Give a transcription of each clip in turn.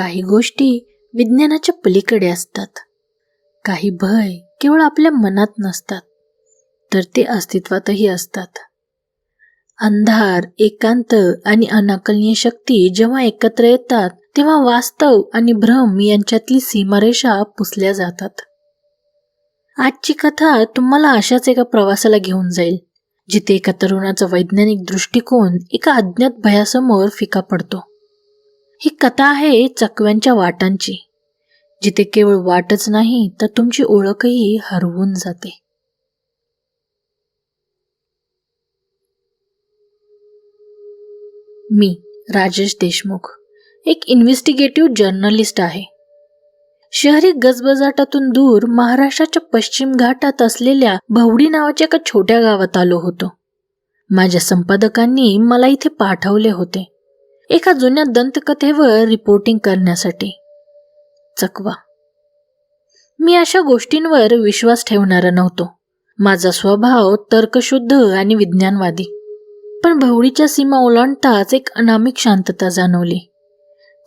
काही गोष्टी विज्ञानाच्या पलीकडे असतात. काही भय केवळ आपल्या मनात नसतात तर ते अस्तित्वातही असतात. अंधार एकांत आणि अनाकलनीय शक्ती जेव्हा एकत्र येतात तेव्हा वास्तव आणि भ्रम यांच्यातली सीमारेषा पुसल्या जातात. आजची कथा तुम्हाला अशाच एका प्रवासाला घेऊन जाईल जिथे एका तरुणाचा वैज्ञानिक दृष्टिकोन एका अज्ञात भयासमोर फिका पडतो. ही कथा आहे चकव्यांच्या वाटांची. जिथे केवळ वाटच नाही तर तुमची ओळखही हरवून जाते. मी राजेश देशमुख एक इन्व्हेस्टिगेटिव्ह जर्नलिस्ट आहे. शहरी गजबजाटातून दूर महाराष्ट्राच्या पश्चिम घाटात असलेल्या भवडी नावाच्या एका छोट्या गावात आलो होतो. माझ्या संपादकांनी मला इथे पाठवले होते. एका जुन्या दंतकथेवर रिपोर्टिंग करण्यासाठी. चकवा. मी अशा गोष्टींवर विश्वास ठेवणारा नव्हतो. माझा स्वभाव तर्कशुद्ध आणि विज्ञानवादी. पण भवडीच्या सीमा ओलांडताच एक अनामिक शांतता जाणवली.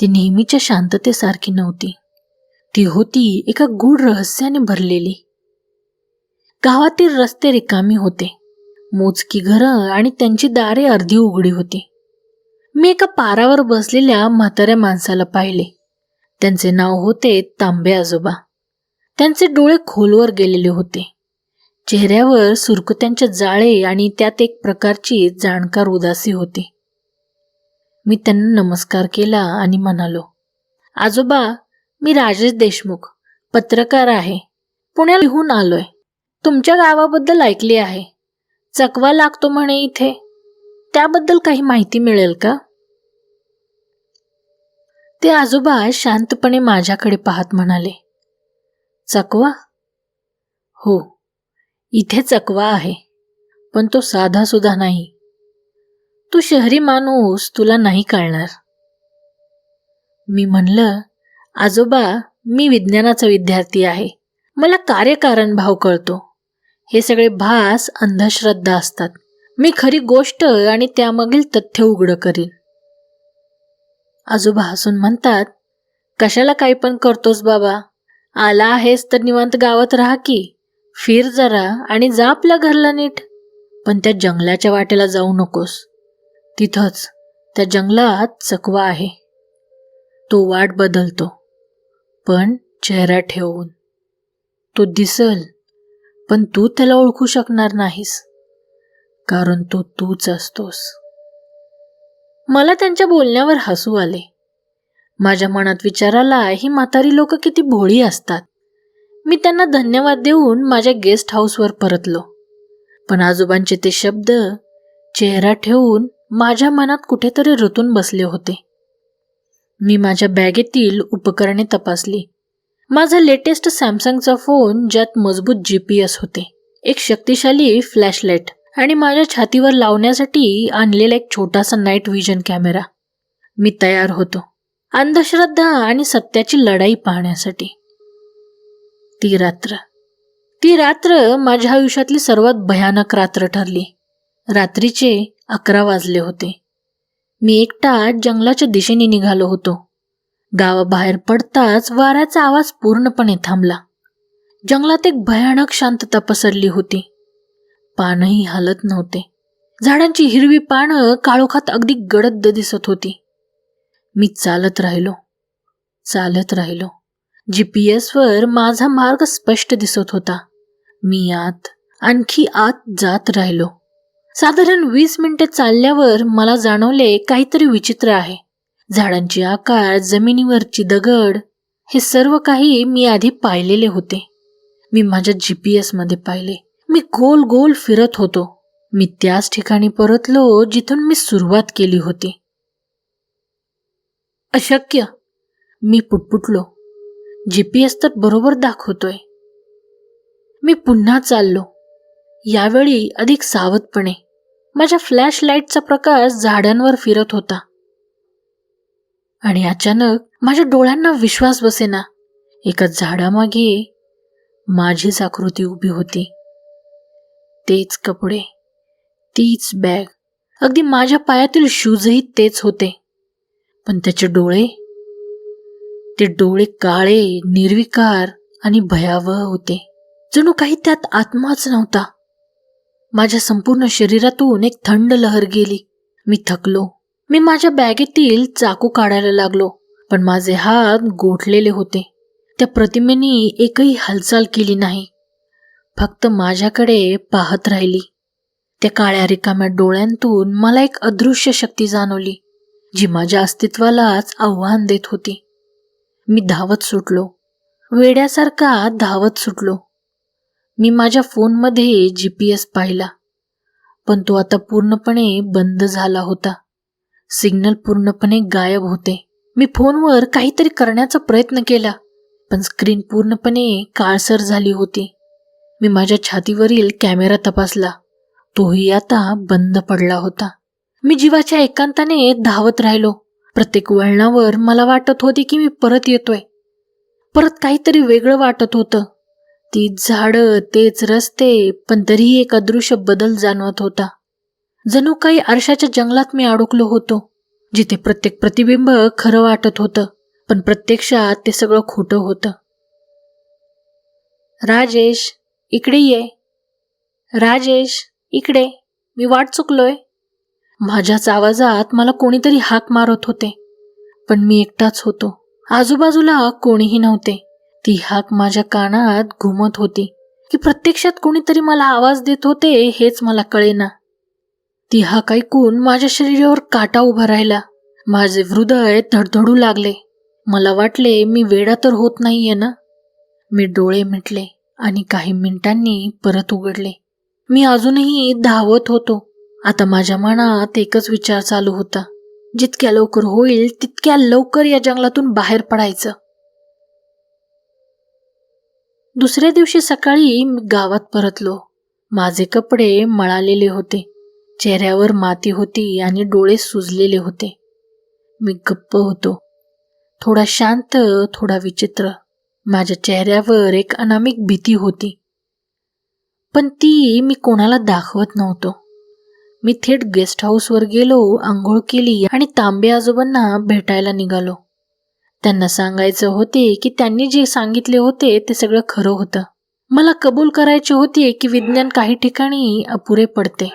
ती नेहमीच्या शांततेसारखी नव्हती. ती होती एका गूढ रहस्याने भरलेली. गावातील रस्ते रिकामी होते. मोजकी घरं आणि त्यांची दारे अर्धी उघडी होती. मी एका पारावर बसलेल्या म्हाताऱ्या माणसाला पाहिले. त्यांचे नाव होते तांबे आजोबा. त्यांचे डोळे खोलवर गेलेले होते. चेहऱ्यावर सुरकुत्यांचे जाळे आणि त्यात एक प्रकारची जाणकार उदासी होती. मी त्यांना नमस्कार केला आणि म्हणालो आजोबा मी राजेश देशमुख पत्रकार आहे. पुण्याला लिहून आलोय. तुमच्या गावाबद्दल ऐकले आहे. चकवा लागतो म्हणे इथे. त्याबद्दल काही माहिती मिळेल का? ते आजोबा शांतपणे माझ्याकडे पाहत म्हणाले चकवा. हो इथे चकवा आहे पण तो साधा सुद्धा नाही. तू शहरी माणूस तुला नाही कळणार. मी म्हणलं आजोबा मी विज्ञानाचा विद्यार्थी आहे. मला कार्यकारण भाव कळतो. हे सगळे भास अंधश्रद्धा असतात. मी खरी गोष्ट आणि त्यामागील तथ्य उघडं करीन. आजोबा हसून म्हणतात कशाला काही पण करतोस बाबा. आला आहेस तर निवांत गावात राहा की. फिर जरा आणि जा आपल्या घरला नीट. पण त्या जंगलाच्या वाटेला जाऊ नकोस. तिथंच त्या जंगलात चकवा आहे. तो वाट बदलतो. पण चेहरा ठेवून. तो दिसल पण तू त्याला ओळखू शकणार नाहीस. कारण तो तूच असतोस. मला त्यांच्या बोलण्यावर हसू आले. माझ्या मनात विचार आला ही म्हातारी लोक किती भोळी असतात. मी त्यांना धन्यवाद देऊन माझ्या गेस्ट हाऊसवर परतलो. पण आजोबांचे ते शब्द चेहरा ठेवून माझ्या मनात कुठेतरी रुतून बसले होते. मी माझ्या बॅगेतील उपकरणे तपासली. माझा लेटेस्ट सॅमसंगचा फोन ज्यात मजबूत जी पी एस होते. एक शक्तिशाली फ्लॅशलाईट. आणि माझ्या छातीवर लावण्यासाठी आणलेला एक छोटासा नाईट व्हिजन कॅमेरा मी तयार होतो. अंधश्रद्धा आणि सत्याची लढाई पाहण्यासाठी. ती रात्र. ती रात्र माझ्या आयुष्यातली सर्वात भयानक रात्र ठरली. रात्रीचे अकरा वाजले होते. मी एकटा जंगलाच्या दिशेने निघालो होतो. गावाबाहेर पडताच वाऱ्याचा आवाज पूर्णपणे थांबला. जंगलात एक भयानक शांतता पसरली होती. पानही हलत नव्हते. झाडांची हिरवी पानं काळोखात अगदी गडद दिसत होती. मी चालत राहिलो. चालत राहिलो. जी पी एसवर माझा मार्ग स्पष्ट दिसत होता. मी आत आणखी आत जात राहिलो. साधारण वीस मिनिटे चालल्यावर मला जाणवले काहीतरी विचित्र आहे. झाडांची आकार जमिनीवरची दगड हे सर्व काही मी आधी पाहिलेले होते. मी माझ्या जी पी एसमध्ये पाहिले. मी गोल गोल फिरत होतो. मी त्याच ठिकाणी परतलो जिथून मी सुरुवात केली होती. अशक्य. मी पुटपुटलो. जीपीएस तर बरोबर दाखवतोय. मी पुन्हा चाललो. यावेळी अधिक सावधपणे. माझ्या फ्लॅश लाईटचा प्रकाश झाडांवर फिरत होता. आणि अचानक माझ्या डोळ्यांना विश्वास बसेना. एका झाडामागे माझीच आकृती उभी होती. तेच कपडे तीच बॅग. अगदी माझ्या पायातील शूजही तेच होते. पण त्याचे डोळे? ते डोळे काळे निर्विकार आणि भयावह होते. जणू काही त्यात आत्माच नव्हता. माझ्या संपूर्ण शरीरातून एक थंड लहर गेली. मी थकलो. मी माझ्या बॅगेतील चाकू काढायला लागलो. पण माझे हात गोठलेले होते. त्या प्रतिमेने एकही हालचाल केली नाही. फक्त माझ्याकडे पाहत राहिली. त्या काळ्या रिकाम्या डोळ्यांतून मला एक अदृश्य शक्ती जाणवली जी माझ्या अस्तित्वालाच आव्हान देत होती. मी धावत सुटलो. वेड्यासारखा धावत सुटलो. मी माझ्या फोनमध्ये जी पी एस पाहिला पण तो आता पूर्णपणे बंद झाला होता. सिग्नल पूर्णपणे गायब होते. मी फोनवर काहीतरी करण्याचा प्रयत्न केला पण स्क्रीन पूर्णपणे काळसर झाली होती. मी माझ्या छातीवरील कॅमेरा तपासला. तोही आता बंद पडला होता. मी जीवाच्या एकांताने धावत राहिलो. प्रत्येक वळणावर मला वाटत होते की मी परत येतोय. परत काहीतरी वेगळं वाटत होतं. ती झाडं तेच रस्ते पण तरीही एक अदृश्य बदल जाणवत होता. जणू काही आरशाच्या जंगलात मी अडकलो होतो जिथे प्रत्येक प्रतिबिंब खरं वाटत होतं पण प्रत्यक्षात ते सगळं खोटं होतं. राजेश इकडे ये. राजेश इकडे. मी वाट चुकलोय. माझ्याच आवाजात मला कोणीतरी हाक मारत होते. पण मी एकटाच होतो. आजूबाजूला कोणीही नव्हते. ती हाक माझ्या कानात घुमत होती. की प्रत्यक्षात कोणीतरी मला आवाज देत होते हेच मला कळेना. ती हाक ऐकून माझ्या शरीरावर काटा उभा राहिला. माझे हृदय धडधडू लागले. मला वाटले मी वेडा तर होत नाहीये ना. मी डोळे मिटले. आणि काही मिनिटांनी परत उघडले. मी अजूनही धावत होतो. आता माझ्या मनात एकच विचार चालू होता. जितक्या लवकर होईल तितक्या लवकर या जंगलातून बाहेर पडायचं. दुसऱ्या दिवशी सकाळी मी गावात परतलो. माझे कपडे मळालेले होते. चेहऱ्यावर माती होती आणि डोळे सुजलेले होते. मी गप्प होतो. थोडा शांत थोडा विचित्र. माझ्या चेहऱ्यावर एक अनामिक भीती होती. पण ती मी कोणाला दाखवत नव्हतो. मी थेट गेस्ट हाऊसवर गेलो आंघोळ केली आणि तांबे आजोबांना भेटायला निघालो. त्यांना सांगायचं होते की त्यांनी जे सांगितले होते ते सगळं खरं होतं. मला कबूल करायचे होते की विज्ञान काही ठिकाणी अपुरे पडते.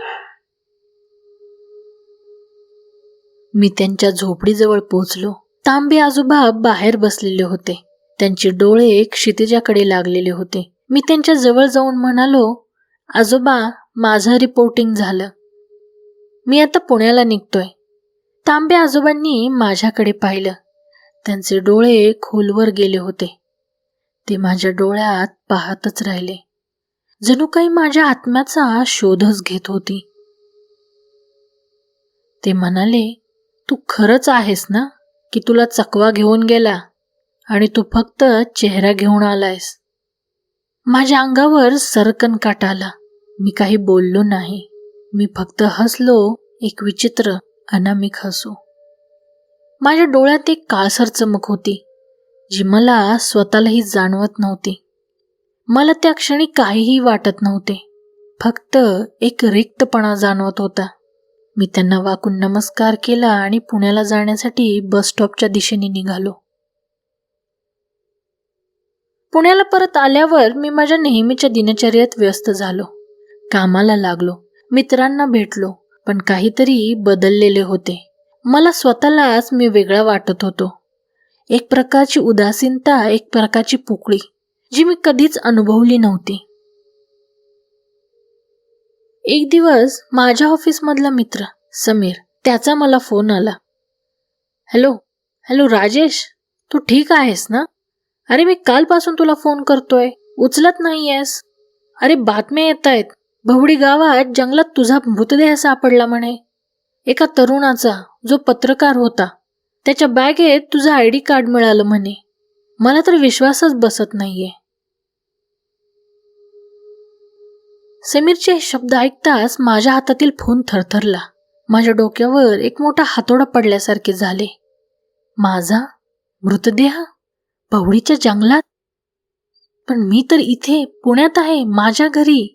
मी त्यांच्या झोपडीजवळ पोहोचलो. तांबे आजोबा बाहेर बसलेले होते. त्यांचे डोळे क्षितिजाकडे लागलेले होते. मी त्यांच्या जवळ जाऊन म्हणालो आजोबा माझं रिपोर्टिंग झालं. मी आता पुण्याला निघतोय. तांबे आजोबांनी माझ्याकडे पाहिलं. त्यांचे डोळे खोलवर गेले होते. ते माझ्या डोळ्यात पाहतच राहिले. जणू काही माझ्या आत्म्याचा शोधच घेत होती. ते म्हणाले तू खरंच आहेस ना की तुला चकवा घेऊन गेला? आणि तू फक्त चेहरा घेऊन आलायस. माझ्या अंगावर सरकन काट आला. मी काही बोललो नाही. मी फक्त हसलो एक विचित्र अनामिक हसू. माझ्या डोळ्यात एक काळसर चमक होती जी मला स्वतःलाही जाणवत नव्हती. मला त्या क्षणी काहीही वाटत नव्हते. फक्त एक रिक्तपणा जाणवत होता. मी त्यांना वाकून नमस्कार केला आणि पुण्याला जाण्यासाठी बस स्टॉपच्या दिशेने निघालो. पुण्याला परत आल्यावर मी माझ्या नेहमीच्या दिनचर्येत व्यस्त झालो. कामाला लागलो. मित्रांना भेटलो पण काहीतरी बदललेले होते. मला स्वतःलाच मी वेगळा वाटत होतो. एक प्रकारची उदासीनता एक प्रकारची पोकळी जी मी कधीच अनुभवली नव्हती. एक दिवस माझ्या ऑफिसमधला मित्र समीर त्याचा मला फोन आला. हॅलो हॅलो राजेश तू ठीक आहेस ना? अरे मी कालपासून तुला फोन करतोय. उचलत नाहीयेस. अरे बातम्या येत आहेत भवडी गावात जंगलात तुझा मृतदेह सापडला म्हणे. एका तरुणाचा जो पत्रकार होता. त्याच्या बॅगेत तुझं आय डी कार्ड मिळालं म्हणे. मला तर विश्वासच बसत नाहीये. समीरचे हे शब्द ऐकताच माझ्या हातातील फोन थरथरला. माझ्या डोक्यावर एक मोठा हातोडा पडल्यासारखे झाले. माझा मृतदेह? पवळीच्या जंगलात? पण मी तर इथे पुण्यात आहे माझ्या घरी.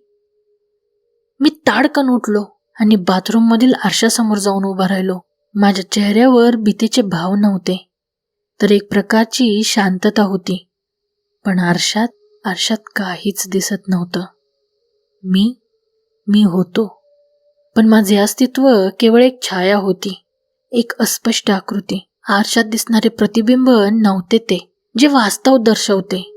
मी ताडकन उठलो आणि बाथरूममधील आरशासमोर जाऊन उभा राहिलो. माझ्या चेहऱ्यावर भीतीचे भाव नव्हते. तर एक प्रकारची शांतता होती. पण आरशात आरशात काहीच दिसत नव्हतं. मी मी होतो. पण माझे अस्तित्व केवळ एक छाया होती. एक अस्पष्ट आकृती. आरशात दिसणारे प्रतिबिंब नव्हते ते. जे वास्तव दर्शवते.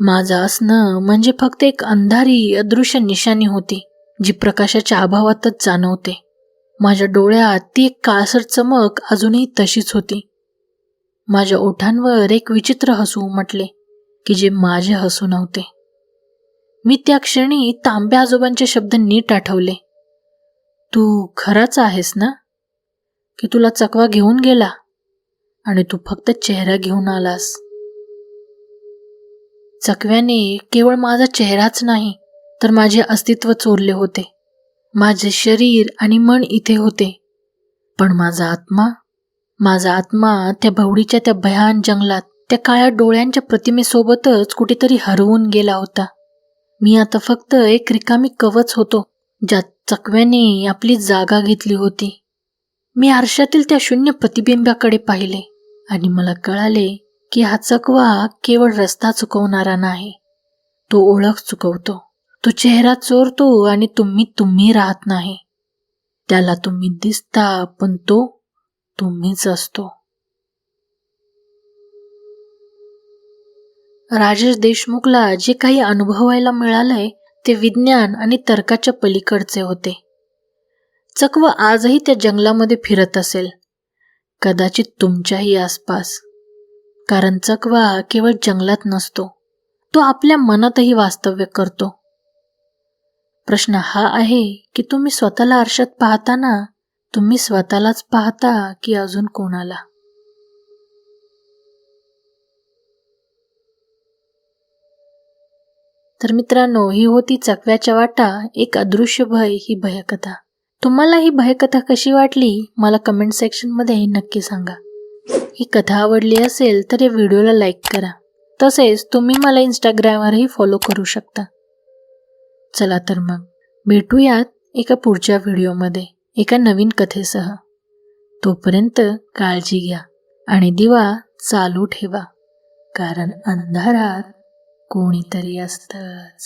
माझं असणं म्हणजे फक्त एक अंधारी अदृश्य निशाणी होती जी प्रकाशाच्या अभावातच जाणवते. माझ्या डोळ्यात ती एक काळसर चमक अजूनही तशीच होती. माझ्या ओठांवर एक विचित्र हसू उमटले की जे माझे हसू नव्हते. मी त्या क्षणी तांब्या आजोबांचे शब्द नीट आठवले. तू खराच आहेस ना? की तुला चकवा घेऊन गेला? आणि तू फक्त चेहरा घेऊन आलास? चकव्याने केवळ माझा चेहराच नाही तर माझे अस्तित्व चोरले होते. माझे शरीर आणि मन इथे होते. पण माझा आत्मा? माझा आत्मा त्या भवडीच्या त्या भयान जंगलात त्या काळ्या डोळ्यांच्या प्रतिमेसोबतच कुठेतरी हरवून गेला होता. मी आता फक्त एक रिकामी कवच होतो ज्यात चकव्याने आपली जागा घेतली होती. मी आरशातील त्या शून्य प्रतिबिंबाकडे पाहिले आणि मला कळाले की हा चकवा केवळ रस्ता चुकवणारा नाही तो ओळख चुकवतो. तो चेहरा चोरतो आणि तुम्ही तुम्ही राहत नाही. त्याला तुम्ही दिसता पण तो तुम्हीच असतो. राजेश देशमुखला जे काही अनुभवायला मिळालंय ते विज्ञान आणि तर्काच्या पलीकडचे होते. चकवा आजही त्या जंगलामध्ये फिरत असेल. कदाचित तुमच्याही आसपास. कारण चकवा केवळ जंगलात नसतो. तो आपल्या मनातही वास्तव्य करतो. प्रश्न हा आहे की तुम्ही स्वतःला आरशात पाहताना तुम्ही स्वतःलाच पाहता की अजून कोणाला? तर मित्रांनो ही होती चकव्याच्या वाटा एक अदृश्य भय ही भयकथा. तुम्हाला ही भयकथा कशी वाटली मला कमेंट सेक्शनमध्ये नक्की सांगा. ही कथा आवडली असेल तर या व्हिडिओला लाईक करा. तसेच तुम्ही मला इंस्टाग्रामवरही फॉलो करू शकता. चला तर मग भेटूयात एका पुढच्या व्हिडिओमध्ये एका नवीन कथेसह. तोपर्यंत काळजी घ्या आणि दिवा चालू ठेवा कारण अंधारात कोणीतरी असतंच.